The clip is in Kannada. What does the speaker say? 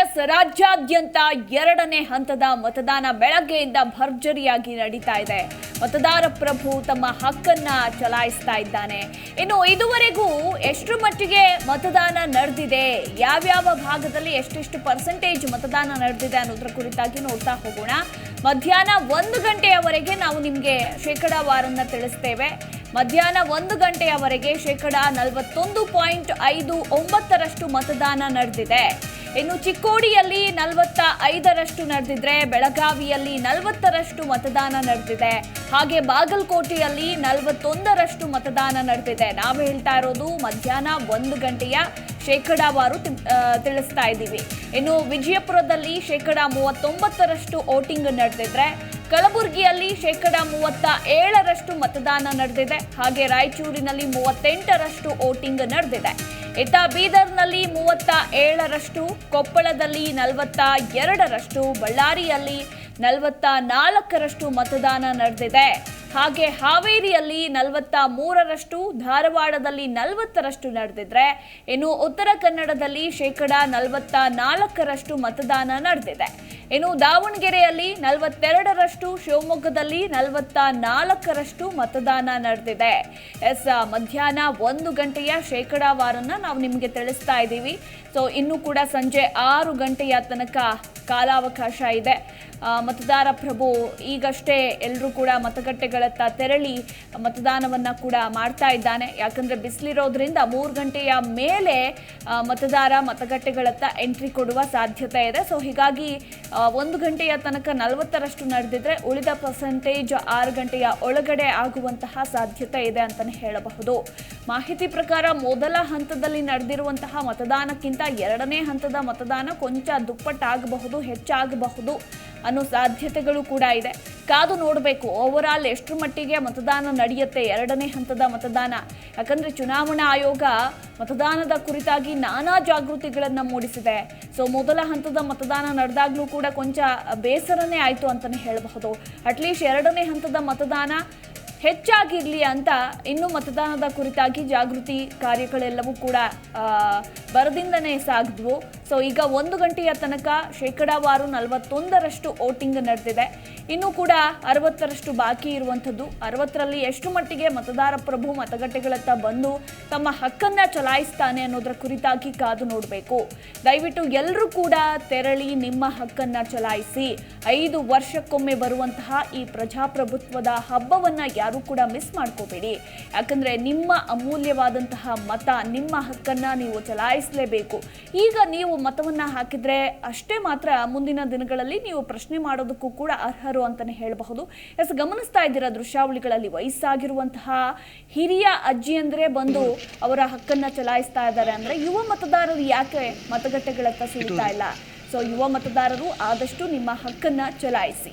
ಎಸ್, ರಾಜ್ಯಾದ್ಯಂತ ಎರಡನೇ ಹಂತದ ಮತದಾನ ಬೆಳಗ್ಗೆಯಿಂದ ಭರ್ಜರಿಯಾಗಿ ನಡೀತಾ ಇದೆ. ಮತದಾರ ಪ್ರಭು ತಮ್ಮ ಹಕ್ಕನ್ನ ಚಲಾಯಿಸ್ತಾ ಇದ್ದಾನೆ. ಇನ್ನು ಇದುವರೆಗೂ ಎಷ್ಟು ಮಟ್ಟಿಗೆ ಮತದಾನ ನಡೆದಿದೆ? ಯಾವ್ಯಾವ ಭಾಗದಲ್ಲಿ ಎಷ್ಟೆಷ್ಟು ಪರ್ಸೆಂಟೇಜ್ ಮತದಾನ ನಡೆದಿದೆ ಅನ್ನೋದ್ರ ಕುರಿತಾಗಿ ನೋಡ್ತಾ ಹೋಗೋಣ. ಮಧ್ಯಾಹ್ನ ಒಂದು ಗಂಟೆಯವರೆಗೆ ನಾವು ನಿಮಗೆ ಶೇಕಡಾವಾರನ್ನ ತಿಳಿಸ್ತೇವೆ. ಮಧ್ಯಾಹ್ನ ಒಂದು ಗಂಟೆಯವರೆಗೆ ಶೇಕಡ ನಲವತ್ತೊಂದು ಪಾಯಿಂಟ್ ಐದು ಒಂಬತ್ತರಷ್ಟು ಮತದಾನ ನಡೆದಿದೆ. ಇನ್ನು ಚಿಕ್ಕೋಡಿಯಲ್ಲಿ ನಲವತ್ತ ಐದರಷ್ಟು ನಡೆದಿದ್ರೆ ಬೆಳಗಾವಿಯಲ್ಲಿ ನಲವತ್ತರಷ್ಟು ಮತದಾನ ನಡೆದಿದೆ. ಹಾಗೆ ಬಾಗಲಕೋಟೆಯಲ್ಲಿ ನಲವತ್ತೊಂದರಷ್ಟು ಮತದಾನ ನಡೆದಿದೆ. ನಾವು ಹೇಳ್ತಾ ಇರೋದು ಮಧ್ಯಾಹ್ನ ಒಂದು ಗಂಟೆಯ ಶೇಕಡಾವಾರು ತಿಳಿಸ್ತಾ ಇದ್ದೀವಿ. ಇನ್ನು ವಿಜಯಪುರದಲ್ಲಿ ಶೇಕಡ ಮೂವತ್ತೊಂಬತ್ತರಷ್ಟು ವೋಟಿಂಗ್ ನಡೆದಿದ್ರೆ ಕಲಬುರಗಿಯಲ್ಲಿ ಶೇಕಡ ಮೂವತ್ತ ಏಳರಷ್ಟು ಮತದಾನ ನಡೆದಿದೆ. ಹಾಗೆ ರಾಯಚೂರಿನಲ್ಲಿ ಮೂವತ್ತೆಂಟರಷ್ಟು ವೋಟಿಂಗ್ ನಡೆದಿದೆ. ಇತ್ತ ಬೀದರ್ನಲ್ಲಿ ಮೂವತ್ತ ಏಳರಷ್ಟು, ಕೊಪ್ಪಳದಲ್ಲಿ ನಲವತ್ತ ಎರಡರಷ್ಟು, ಬಳ್ಳಾರಿಯಲ್ಲಿ ನಲವತ್ತ ನಾಲ್ಕರಷ್ಟು ಮತದಾನ ನಡೆದಿದೆ. ಹಾಗೆ ಹಾವೇರಿಯಲ್ಲಿ ನಲವತ್ತ ಮೂರರಷ್ಟು, ಧಾರವಾಡದಲ್ಲಿ ನಲವತ್ತರಷ್ಟು ನಡೆದಿದ್ರೆ, ಇನ್ನು ಉತ್ತರ ಕನ್ನಡದಲ್ಲಿ ಶೇಕಡ ನಲವತ್ತ ನಾಲ್ಕರಷ್ಟು ಮತದಾನ ನಡೆದಿದೆ. ಇನ್ನು ದಾವಣಗೆರೆಯಲ್ಲಿ ನಲವತ್ತೆರಡರಷ್ಟು, ಶಿವಮೊಗ್ಗದಲ್ಲಿ ನಲವತ್ತ ನಾಲ್ಕರಷ್ಟು ಮತದಾನ ನಡೆದಿದೆ. ಎಸ್, ಮಧ್ಯಾಹ್ನ ಒಂದು ಗಂಟೆಯ ಶೇಕಡಾವಾರನ್ನ ನಾವು ನಿಮಗೆ ತಿಳಿಸ್ತಾ ಇದ್ದೀವಿ. ಸೊ ಇನ್ನು ಕೂಡ ಸಂಜೆ ಆರು ಗಂಟೆಯ ತನಕ ಕಾಲಾವಕಾಶ ಇದೆ. ಮತದಾರ ಪ್ರಭು, ಈಗಷ್ಟೇ ಎಲ್ಲರೂ ಕೂಡ ಮತಗಟ್ಟೆಗಳತ್ತ ತೆರಳಿ ಮತದಾನವನ್ನ ಕೂಡ ಮಾಡ್ತಾ ಇದ್ದಾನೆ. ಯಾಕಂದ್ರೆ ಬಿಸಿಲಿರೋದ್ರಿಂದ ಮೂರು ಗಂಟೆಯ ಮೇಲೆ ಮತದಾರ ಮತಗಟ್ಟೆಗಳತ್ತ ಎಂಟ್ರಿ ಕೊಡುವ ಸಾಧ್ಯತೆ ಇದೆ. ಸೊ ಹೀಗಾಗಿ ಒಂದು ಗಂಟೆಯ ತನಕ ನಲವತ್ತರಷ್ಟು ನಡೆದಿದ್ರೆ ಉಳಿದ ಪರ್ಸೆಂಟೇಜ್ ಆರು ಗಂಟೆಯ ಒಳಗಡೆ ಆಗುವಂತಹ ಸಾಧ್ಯತೆ ಇದೆ ಅಂತಲೇ ಹೇಳಬಹುದು. ಮಾಹಿತಿ ಪ್ರಕಾರ ಮೊದಲ ಹಂತದಲ್ಲಿ ನಡೆದಿರುವಂತಹ ಮತದಾನಕ್ಕಿಂತ ಎರಡನೇ ಹಂತದ ಮತದಾನ ಕೊಂಚ ದುಪ್ಪಟ್ಟಾಗಬಹುದು, ಹೆಚ್ಚಾಗಬಹುದು. ಅನ್ನೋ ಸಾಧ್ಯತೆಗಳು ಕೂಡ ಇದೆ. ಕಾದು ನೋಡಬೇಕು ಓವರ್ ಆಲ್ ಎಷ್ಟರ ಮಟ್ಟಿಗೆ ಮತದಾನ ನಡೆಯುತ್ತೆ, ಎರಡನೇ ಹಂತದ ಮತದಾನ. ಯಾಕಂದರೆ ಚುನಾವಣಾ ಆಯೋಗ ಮತದಾನದ ಕುರಿತಾಗಿ ನಾನಾ ಜಾಗೃತಿಗಳನ್ನು ಮೂಡಿಸಿದೆ. ಸೊ ಮೊದಲ ಹಂತದ ಮತದಾನ ನಡೆದಾಗ್ಲೂ ಕೂಡ ಕೊಂಚ ಬೇಸರನೇ ಆಯಿತು ಅಂತಲೇ ಹೇಳಬಹುದು. ಅಟ್ಲೀಸ್ಟ್ ಎರಡನೇ ಹಂತದ ಮತದಾನ ಹೆಚ್ಚಾಗಿರಲಿ ಅಂತ ಇನ್ನು ಮತದಾನದ ಕುರಿತಾಗಿ ಜಾಗೃತಿ ಕಾರ್ಯಗಳೆಲ್ಲವೂ ಕೂಡ ಬರದಿಂದನೇ ಸಾಗಿದ್ವು. ಸೊ ಈಗ ಒಂದು ಗಂಟೆಯ ತನಕ ಶೇಕಡಾವಾರು ನಲವತ್ತೊಂದರಷ್ಟು ವೋಟಿಂಗ್ ನಡೆದಿದೆ. ಇನ್ನೂ ಕೂಡ ಅರವತ್ತರಷ್ಟು ಬಾಕಿ ಇರುವಂಥದ್ದು. ಅರವತ್ತರಲ್ಲಿ ಎಷ್ಟು ಮಟ್ಟಿಗೆ ಮತದಾರ ಪ್ರಭು ಮತಗಟ್ಟೆಗಳತ್ತ ಬಂದು ತಮ್ಮ ಹಕ್ಕನ್ನ ಚಲಾಯಿಸ್ತಾನೆ ಅನ್ನೋದರ ಕುರಿತಾಗಿ ಕಾದು ನೋಡಬೇಕು. ದಯವಿಟ್ಟು ಎಲ್ಲರೂ ಕೂಡ ತೆರಳಿ ನಿಮ್ಮ ಹಕ್ಕನ್ನ ಚಲಾಯಿಸಿ. ಐದು ವರ್ಷಕ್ಕೊಮ್ಮೆ ಬರುವಂತಹ ಈ ಪ್ರಜಾಪ್ರಭುತ್ವದ ಹಬ್ಬವನ್ನ ಯಾರು ಕೂಡ ಮಿಸ್ ಮಾಡ್ಕೋಬೇಡಿ. ಯಾಕಂದ್ರೆ ನಿಮ್ಮ ಅಮೂಲ್ಯವಾದಂತಹ ಮತ, ನಿಮ್ಮ ಹಕ್ಕನ್ನ ನೀವು ಚಲಾಯಿಸಲೇಬೇಕು ಈಗ ನೀವು ಮತವನ್ನ ಹಾಕಿದ್ರೆ ಅಷ್ಟೇ ಮಾತ್ರ ಮುಂದಿನ ದಿನಗಳಲ್ಲಿ ನೀವು ಪ್ರಶ್ನೆ ಮಾಡೋದಕ್ಕೂ ಕೂಡ ಅರ್ಹರು ಅಂತಾನೆ ಹೇಳಬಹುದು. ಎಸ್, ಗಮನಿಸ್ತಾ ಇದ್ದೀರಾ ದೃಶ್ಯಾವಳಿಗಳಲ್ಲಿ ವಯಸ್ಸಾಗಿರುವಂತಹ ಹಿರಿಯ ಅಜ್ಜಿ ಅಜ್ಜಿಯಂದ್ರೆ ಬಂದು ಅವರ ಹಕ್ಕನ್ನ ಚಲಾಯಿಸ್ತಾ ಇದ್ದಾರೆ ಅಂದ್ರೆ ಯುವ ಮತದಾರರು ಯಾಕೆ ಮತಗಟ್ಟೆಗಳತ್ತ ಸಿಗ್ತಾ ಇಲ್ಲ? ಸೊ ಯುವ ಮತದಾರರು ಆದಷ್ಟು ನಿಮ್ಮ ಹಕ್ಕನ್ನ ಚಲಾಯಿಸಿ.